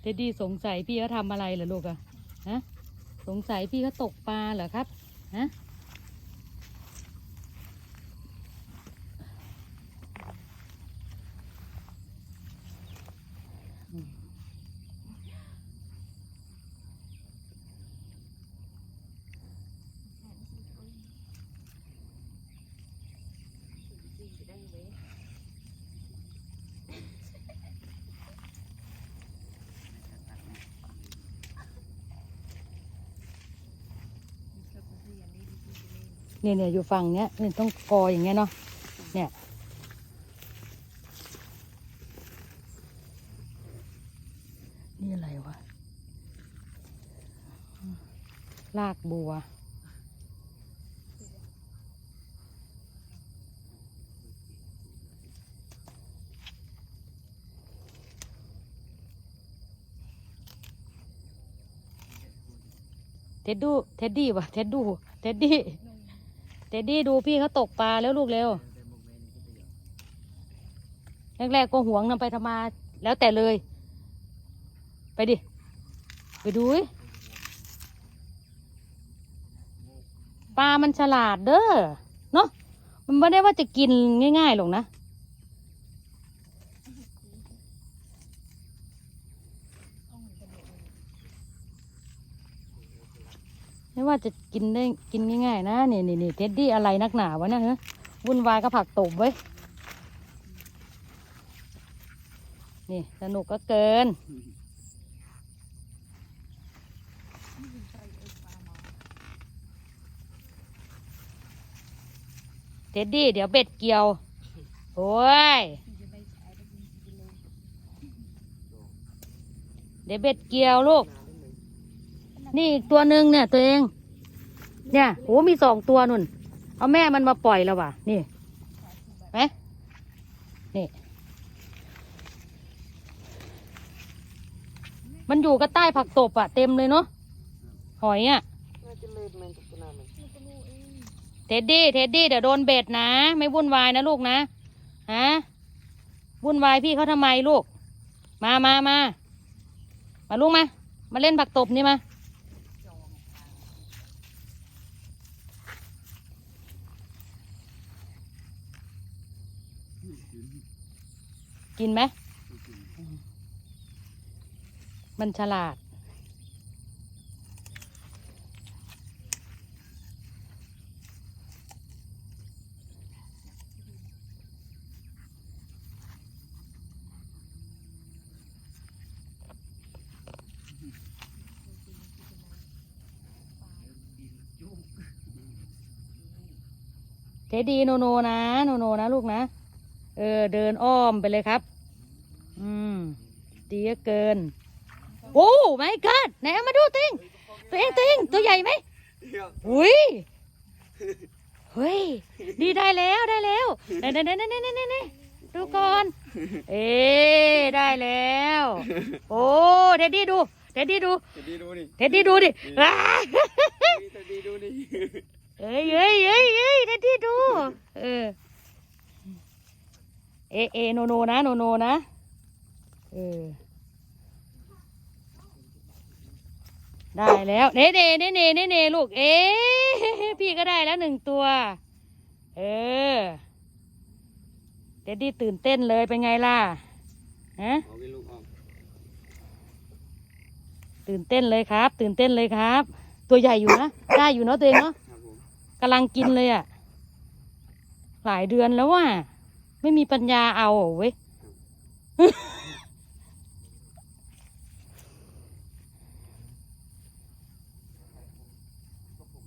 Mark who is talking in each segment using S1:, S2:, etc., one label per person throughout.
S1: เท็ดดี้สงสัยพี่เขาทำอะไรเหรอลูกอะฮะสงสัยพี่เขาตกปลาเหรอครับฮะ เนี่ยเนี่ยอยู่ฝั่งเนี้ยเนี่ยต้องกออย่างเงี้ยเนาะเนี่ยนี่อะไรวะลากบัวเท็ดดูเท็ดดี้วะเท็ดดูเท็ดดี้ เด็ดดี้ดูพี่เขาตกปลาแล้วลูกเร็วแรกๆก็หวงนำไปทำมาแล้วแต่เลย ไปดิ ไปดูปลามันฉลาดเด้อเนาะมันไม่ได้ว่าจะกินง่ายๆหรอกนะ ไม่ว่าจะกินได้กินง่ายๆนะนี่นี่นี่เท็ดดี้อะไรนักหนาวะเนะฮะวุ่นวายกับผักตบไว้นี่สนุกก็เกิน เท็ดดี้เดี๋ยวเบ็ดเกี่ยว โอ้ย เดี๋ยวเบ็ดเกี่ยวลูก นี่อีกตัวหนึ่งเนี่ยตัวเอง เนี่ยโหมีสองตัวนุ่น เอาแม่มันมาปล่อยแล้วว่ะ นี่ไหมนี่ มันอยู่กับใต้ผักตบอะเต็มเลยเนาะ หอยอะ
S2: น่ะเลิศแมนกับตัวน้ำมัน
S1: เท็ดดี้ เท็ดดี้ เดี๋ยวโดนเบ็ดนะ ไม่วุ่นวายนะลูกนะ ฮะ วุ่นวายพี่เขาทำไมลูก มามามา มาลูกมา มาเล่นผักตบนี่มา กินไหม มันฉลาด เจดีโนโนนะ โนโนนะลูกนะ เออเดินอ้อมไปเลยครับ อืมดีเหลือเกิน โอ้ไม่เกิดไหนเอามาดูติงตัวเองตัวเองตัวใหญ่ไหมอุ้ยเฮ้ยดีได้แล้วได้แล้วไหนไหนไหนไหนไหนไหนไหนดูก่อน เอ๊ได้แล้ว โอ้เท็ดดี้ดูเท็ดดี้ดู
S2: จะดีดูนี่
S1: เท็ดดี้ดูดิว้า
S2: จะดีดูนี่
S1: เอ้ยเอ้ยเอ้ยเอ้ยเท็ดดี้ดู เออ เอเอโนโนนะโนโนนะเออได้แล้วเนเน่เนเน่เนเน่ลูกเอ๊พี่ก็ได้แล้วหนึ่งตัว เออเท็ดดี้ตื่นเต้นเลยเป็นไงล่ะฮะตื่นเต้นเลยครับ ตื่นเต้นเลยครับ ตัวใหญ่อยู่นะได้อยู่เนาะตัวเองเนาะกำลังกินเลยอะ่ะหลายเดือนแล้วว่ะ ไม่มีปัญญาเอาเหรอเว้ย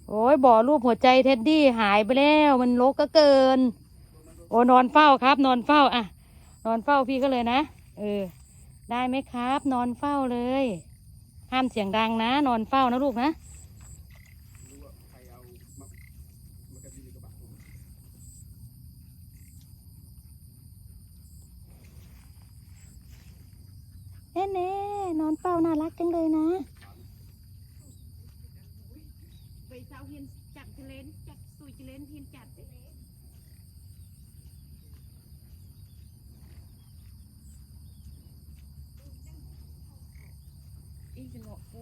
S1: โอ้ยบ่อรูปหัวใจเท็ดดี้หายไปแล้วมันรกก็เกิน โอ้นอนเฝ้าครับ นอนเฝ้า อะ นอนเฝ้าพี่ก็เลยนะ เออ ได้ไหมครับ นอนเฝ้าเลย ห้ามเสียงดังนะ นอนเฝ้านะลูกนะ
S2: รู้ว่าใครเอามามากระดิ่งกระบะผม
S1: เน่นอนเป่าน่ารักจังเลยนะ
S3: ไปเสาเฮียนจับเล
S1: นจั
S3: บตุยเลนเฮียนจัดอีกจะงอกกู